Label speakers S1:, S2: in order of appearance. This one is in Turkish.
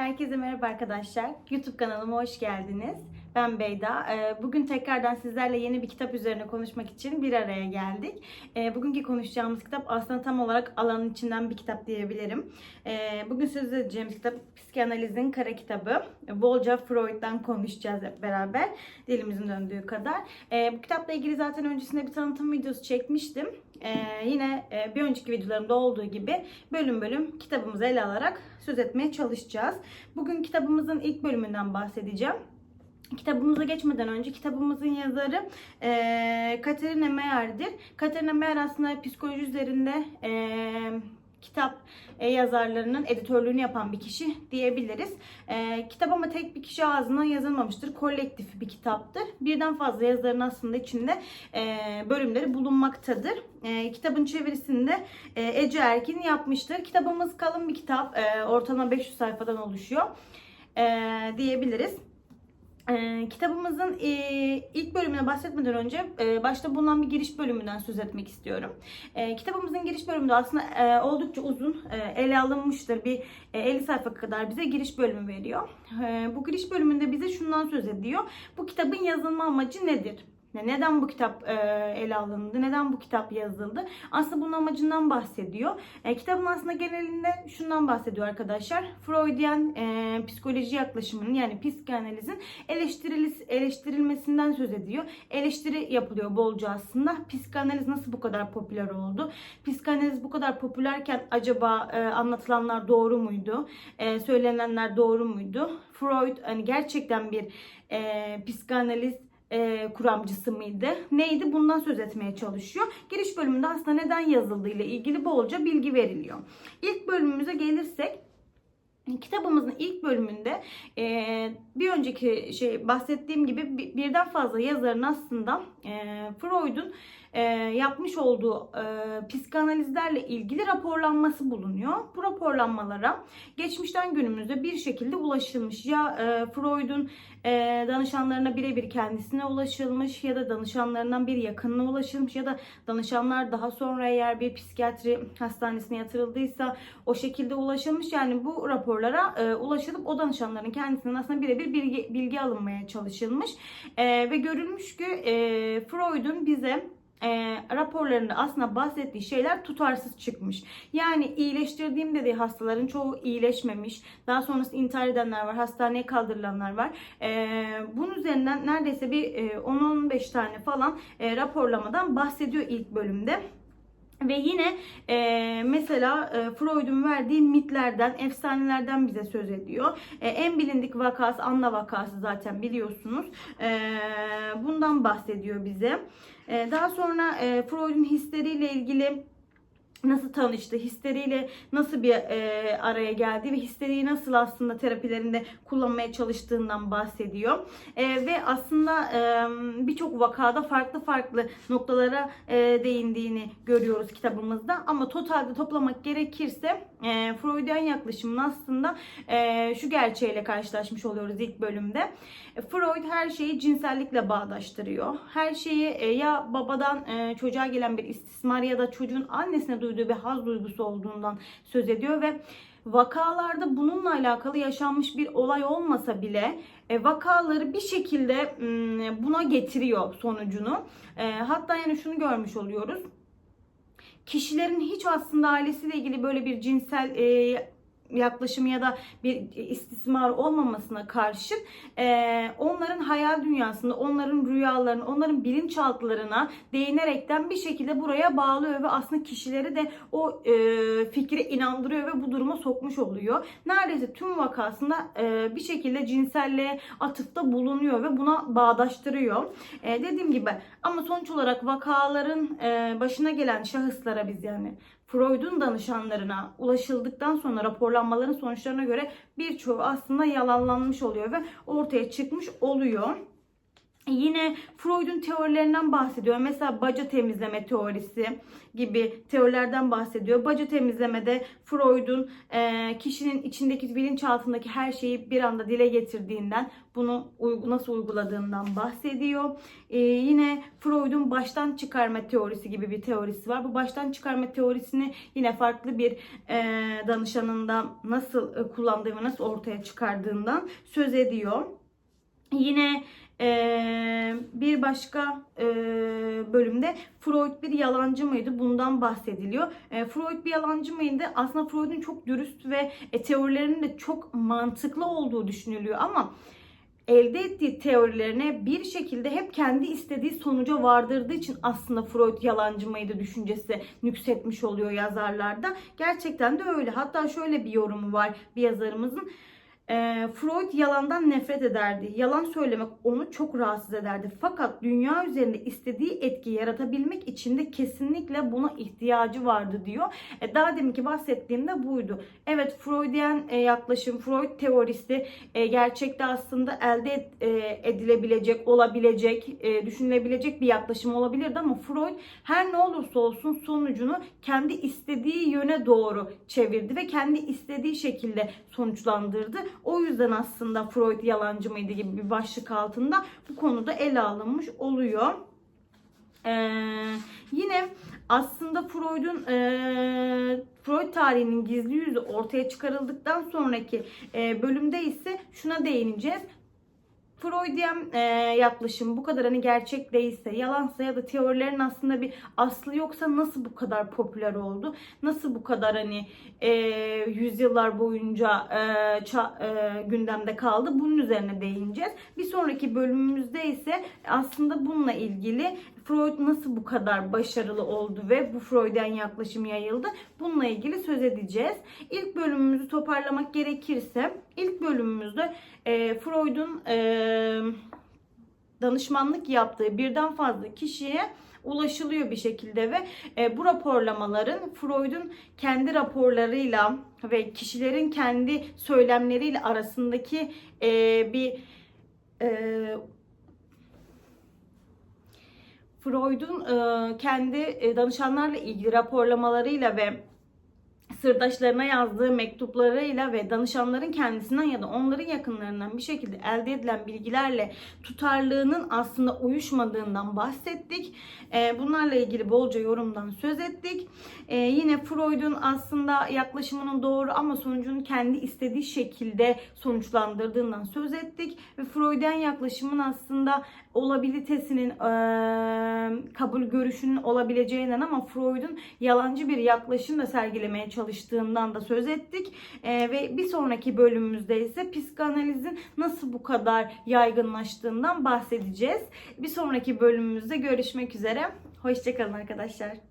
S1: Herkese merhaba arkadaşlar. YouTube kanalıma hoş geldiniz. Ben Beyda. Ee, Bugün tekrardan sizlerle yeni bir kitap üzerine konuşmak için bir araya geldik. Ee, Bugünkü konuşacağımız kitap aslında tam olarak alanın içinden bir kitap diyebilirim. Ee, Bugün söz edeceğimiz kitap Psikanalizin Kara Kitabı. Bolca Freud'dan konuşacağız hep beraber. Dilimizin döndüğü kadar. Bu kitapla ilgili zaten öncesinde bir tanıtım videosu çekmiştim. Yine e, bir önceki videolarımda olduğu gibi bölüm bölüm kitabımızı ele alarak söz etmeye çalışacağız. Bugün kitabımızın ilk bölümünden bahsedeceğim. Kitabımıza geçmeden önce kitabımızın yazarı e, Katerina Meyer'dir. Katerina Meyer aslında psikoloji üzerinde e, kitap e, yazarlarının editörlüğünü yapan bir kişi diyebiliriz. E, kitap ama tek bir kişi ağzından yazılmamıştır. Kolektif bir kitaptır. Birden fazla yazarın aslında içinde e, bölümleri bulunmaktadır. E, kitabın çevirisini de e, Ece Erkin yapmıştır. Kitabımız kalın bir kitap. E, ortalama 500 sayfadan oluşuyor e, diyebiliriz. Ee, kitabımızın e, ilk bölümüne bahsetmeden önce e, başta bulunan bir giriş bölümünden söz etmek istiyorum. E, kitabımızın giriş bölümünde aslında e, oldukça uzun e, ele alınmıştır. Bir e, 50 sayfa kadar bize giriş bölümü veriyor. E, bu giriş bölümünde bize şundan söz ediyor. Bu kitabın yazılma amacı nedir? Ne- Neden bu kitap e, ele alındı? Neden bu kitap yazıldı? Aslında bunun amacından bahsediyor. E, kitabın aslında genelinde şundan bahsediyor arkadaşlar. Freudian e, psikoloji yaklaşımının yani psikanalizin eleştirilmesinden söz ediyor. Eleştiri yapılıyor bolca aslında. Psikanaliz nasıl bu kadar popüler oldu? Psikanaliz bu kadar popülerken acaba e, anlatılanlar doğru muydu? Söylenenler doğru muydu? Freud hani gerçekten bir e, psikanaliz e, kuramcısı mıydı? Neydi? Bundan söz etmeye çalışıyor. Giriş bölümünde aslında neden yazıldığı ile ilgili bolca bilgi veriliyor. İlk bölümümüze gelirsek Kitabımızın ilk bölümünde e, bir önceki şey bahsettiğim gibi bir- birden fazla yazarın aslında e, Freud'un e, yapmış olduğu e, psikanalizlerle ilgili raporlanması bulunuyor. Bu raporlanmalara geçmişten günümüze bir şekilde ulaşılmış. Ya e, Freud'un e, danışanlarına birebir kendisine ulaşılmış ya da danışanlarından bir yakınına ulaşılmış ya da danışanlar daha sonra eğer bir psikiyatri hastanesine yatırıldıysa o şekilde ulaşılmış. Yani bu raporlara e, ulaşılıp o danışanların kendisinden aslında birebir bilgi, bilgi alınmaya çalışılmış. E, ve görülmüş ki e, Freud'un bize e, raporlarında aslında bahsettiği şeyler tutarsız çıkmış. Yani iyileştirdiğim dediği hastaların çoğu iyileşmemiş. Daha sonrasında intihar edenler var, hastaneye kaldırılanlar var. E, bunun üzerinden neredeyse bir e, 10-15 tane falan e, raporlamadan bahsediyor ilk bölümde. Ve yine e, mesela e, Freud'un verdiği mitlerden, efsanelerden bize söz ediyor. E, en bilindik vakası Anna vakası zaten biliyorsunuz. E, bundan bahsediyor bize. E, daha sonra e, Freud'un histeriyle ilgili nasıl tanıştı, histeriyle nasıl bir e, araya geldi ve histeriyi nasıl aslında terapilerinde kullanmaya çalıştığından bahsediyor. E, ve aslında e, birçok vakada farklı farklı noktalara e, değindiğini görüyoruz kitabımızda. Ama totalde toplamak gerekirse e, Freudian yaklaşımın aslında e, şu gerçeğiyle karşılaşmış oluyoruz ilk bölümde. Freud her şeyi cinsellikle bağdaştırıyor. Her şeyi e, ya babadan e, çocuğa gelen bir istismar ya da çocuğun annesine duyduğu bir haz duygusu olduğundan söz ediyor ve vakalarda bununla alakalı yaşanmış bir olay olmasa bile e, vakaları bir şekilde buna getiriyor sonucunu. E, hatta yani şunu görmüş oluyoruz. Kişilerin hiç aslında ailesiyle ilgili böyle bir cinsel yaklaşımı ya da bir istismar olmamasına karşın e, onların hayal dünyasında, onların rüyalarını, onların bilinçaltlarına değinerekten bir şekilde buraya bağlıyor ve aslında kişileri de o e, fikre inandırıyor ve bu duruma sokmuş oluyor. Neredeyse tüm vakasında e, bir şekilde cinselliğe atıfta bulunuyor ve buna bağdaştırıyor. E, dediğim gibi ama sonuç olarak vakaların e, başına gelen şahıslara biz yani Freud'un danışanlarına ulaşıldıktan sonra raporlanmaların sonuçlarına göre birçoğu aslında yalanlanmış oluyor ve ortaya çıkmış oluyor. Yine Freud'un teorilerinden bahsediyor. Mesela baca temizleme teorisi gibi teorilerden bahsediyor. Baca temizlemede Freud'un e, kişinin içindeki bilinçaltındaki her şeyi bir anda dile getirdiğinden, bunu nasıl uyguladığından bahsediyor. E, yine Freud'un baştan çıkarma teorisi gibi bir teorisi var. Bu baştan çıkarma teorisini yine farklı bir e, danışanından nasıl e, kullandığı ve nasıl ortaya çıkardığından söz ediyor. Yine ee, bir başka e, bölümde Freud bir yalancı mıydı? Bundan bahsediliyor. E, Freud bir yalancı mıydı? Aslında Freud'un çok dürüst ve e, teorilerinin de çok mantıklı olduğu düşünülüyor ama elde ettiği teorilerine bir şekilde hep kendi istediği sonuca vardırdığı için aslında Freud yalancı mıydı düşüncesi nüksetmiş oluyor yazarlarda. Gerçekten de öyle. Hatta şöyle bir yorumu var bir yazarımızın. E, Freud yalandan nefret ederdi. Yalan söylemek onu çok rahatsız ederdi. Fakat dünya üzerinde istediği etki yaratabilmek için de kesinlikle buna ihtiyacı vardı diyor. E, daha deminki bahsettiğimde buydu. Evet Freudian e, yaklaşım, Freud teorisi e, gerçekte aslında elde e, edilebilecek, olabilecek, düşünülebilecek bir yaklaşım olabilirdi ama Freud her ne olursa olsun sonucunu kendi istediği yöne doğru çevirdi ve kendi istediği şekilde sonuçlandırdı. O yüzden aslında Freud yalancı mıydı gibi bir başlık altında bu konuda ele alınmış oluyor. Ee, yine aslında Freud'un e, Freud tarihinin gizli yüzü ortaya çıkarıldıktan sonraki e, bölümde ise şuna değineceğiz. Freudian e, yaklaşım bu kadar hani gerçek değilse, yalansa ya da teorilerin aslında bir aslı yoksa nasıl bu kadar popüler oldu? Nasıl bu kadar hani e, yüzyıllar boyunca e, ça- e, gündemde kaldı? Bunun üzerine değineceğiz. Bir sonraki bölümümüzde ise aslında bununla ilgili Freud nasıl bu kadar başarılı oldu ve bu Freudian yaklaşım yayıldı? Bununla ilgili söz edeceğiz. İlk bölümümüzü toparlamak gerekirse ilk bölümümüzde e, Freud'un e, danışmanlık yaptığı birden fazla kişiye ulaşılıyor bir şekilde ve e, bu raporlamaların Freud'un kendi raporlarıyla ve kişilerin kendi söylemleriyle arasındaki e, bir e, Freud'un kendi danışanlarla ilgili raporlamalarıyla ve sırdaşlarına yazdığı mektuplarıyla ve danışanların kendisinden ya da onların yakınlarından bir şekilde elde edilen bilgilerle tutarlığının aslında uyuşmadığından bahsettik. E, bunlarla ilgili bolca yorumdan söz ettik. E, yine Freud'un aslında yaklaşımının doğru ama sonucunu kendi istediği şekilde sonuçlandırdığından söz ettik. Ve Freud'un yaklaşımın aslında olabilitesinin, e, kabul görüşünün olabileceğinden ama Freud'un yalancı bir yaklaşım da sergilemeye çalıştığından da söz ettik. E, ve bir sonraki bölümümüzde ise psikanalizin nasıl bu kadar yaygınlaştığından bahsedeceğiz. Bir sonraki bölümümüzde görüşmek üzere. Hoşçakalın arkadaşlar.